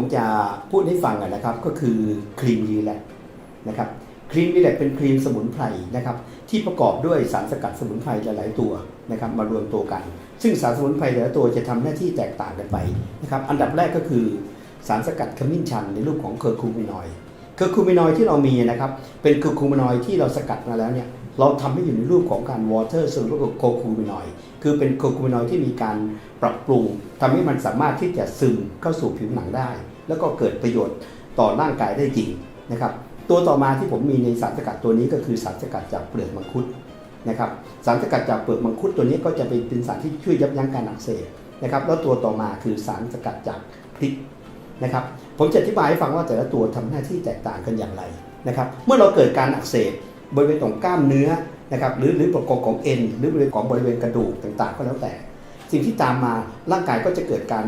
ผมจะพูดให้ฟังกันนะครับก็คือครีมรีแลกนะครับครีมรีแลกเป็นครีมสมุนไพรนะครับที่ประกอบด้วยสารสกัดสมุนไพรหลาย ๆ ตัวนะครับมารวมตัวกัน ซึ่งสารสมุนไพรแต่ละตัวจะทำหน้าที่แตกต่างกันไปนะครับอันดับแรกก็คือสารสกัดขมิ้นชันในรูปของเคอร์คูมินอยด์เคอร์คูมินอยด์ที่เรามีนะครับเป็นเคอร์คูมินอยด์ที่เราสกัดมาแล้วเนี่ย เราทำให้อยู่ในรูปของการ water soluble โคคูมินอยด์คือเป็นโคคูมินอยด์ที่มีการปรับปรุงทำให้มันสามารถที่จะซึมเข้าสู่ผิวหนังได้ แล้วก็เกิดประโยชน์ต่อร่างกายได้จริงนะครับ ตัวต่อมาที่ผมมีในสารสกัดตัวนี้ก็คือสารสกัดจากเปลือกมังคุดนะครับ สารสกัดจากเปลือกมังคุดตัวนี้ก็จะเป็นเป็นสารที่ช่วยยับยั้งการอักเสบนะครับ แล้วตัวต่อมาคือสารสกัดจากพริกนะครับ ผมจะอธิบายให้ฟังว่าแต่ละตัวทำหน้าที่แตกต่างกันอย่างไรนะครับ เมื่อเราเกิดการอักเสบ บริเวณของกล้ามเนื้อนะครับหรือหรือประกอบของเอ็นหรือบริเวณของบริเวณกระดูกต่างๆ ก็แล้วแต่ สิ่งที่ตามมาร่างกายก็จะเกิดการ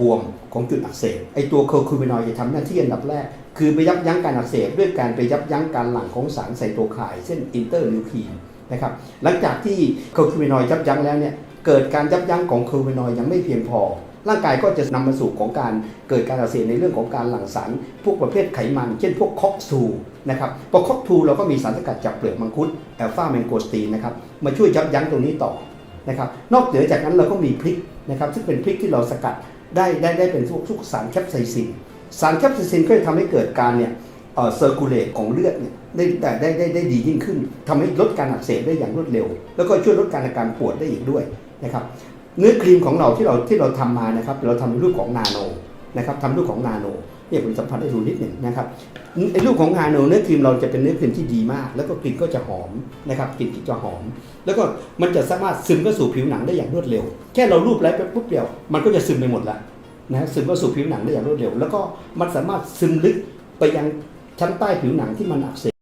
บวมของจุดอักเสบไอตัวเคอร์คูมินอยด์จะทำหน้าที่อันดับแรก คือไปยับยั้งการอักเสบด้วยการไปยับยั้งการหลั่งของสารไซโตไคน์เช่นอินเตอร์ลิวคีนนะครับหลังจากที่เคอร์คูมินอยด์ยับยั้งแล้วเนี่ยเกิดการยับยั้งของเคอร์คูมินอยด์ยังไม่เพียงพอ ร่างกายก็จะนำมาสู่ของการเกิดการอักเสบในเรื่องของการหลั่งสารพวกประเภทไขมัน เช่นพวกคอกทูนะครับพอคอกทูเราก็มีสารสกัดจากเปลือกมังคุดแอลฟาแมงโกสตีนนะครับมาช่วยยับยั้งตรงนี้ต่อนะครับนอกเหนือจากนั้นเราก็มีพริกนะครับซึ่งเป็นพริกที่เราสกัดได้ได้ได้เป็นพวกทุกสารแคปไซซินสารแคปไซซินก็จะทำให้เกิดการเนี่ยเอ่อเซอร์คูลเลตของเลือดเนี่ยได้ได้ได้ได้ได้ดียิ่งขึ้นทำให้ลดการอักเสบได้อย่างรวดเร็ว แล้วก็ช่วยลดการอาการปวดได้อีกด้วยนะครับ เนื้อครีมของเราที่เราที่เราทำมานะครับ เราทำในรูปของนาโนนะครับทำรูปของนาโนเนี่ยผมสัมผัสได้ดูนิดหนึ่งนะครับไอ้รูปของนาโนเนื้อครีมเราจะเป็นเนื้อครีมที่ดีมาก แล้วก็กลิ่นก็จะหอมนะครับกลิ่นจะหอม แล้วก็มันจะสามารถซึมเข้าสู่ผิวหนังได้อย่างรวดเร็ว แค่เรารูปไล้ไปปุ๊บเดียว มันก็จะซึมไปหมดแล้วนะซึมเข้าสู่ผิวหนังได้อย่างรวดเร็ว แล้วก็มันสามารถซึมลึกไปยังชั้นใต้ผิวหนังที่มันอักเสบ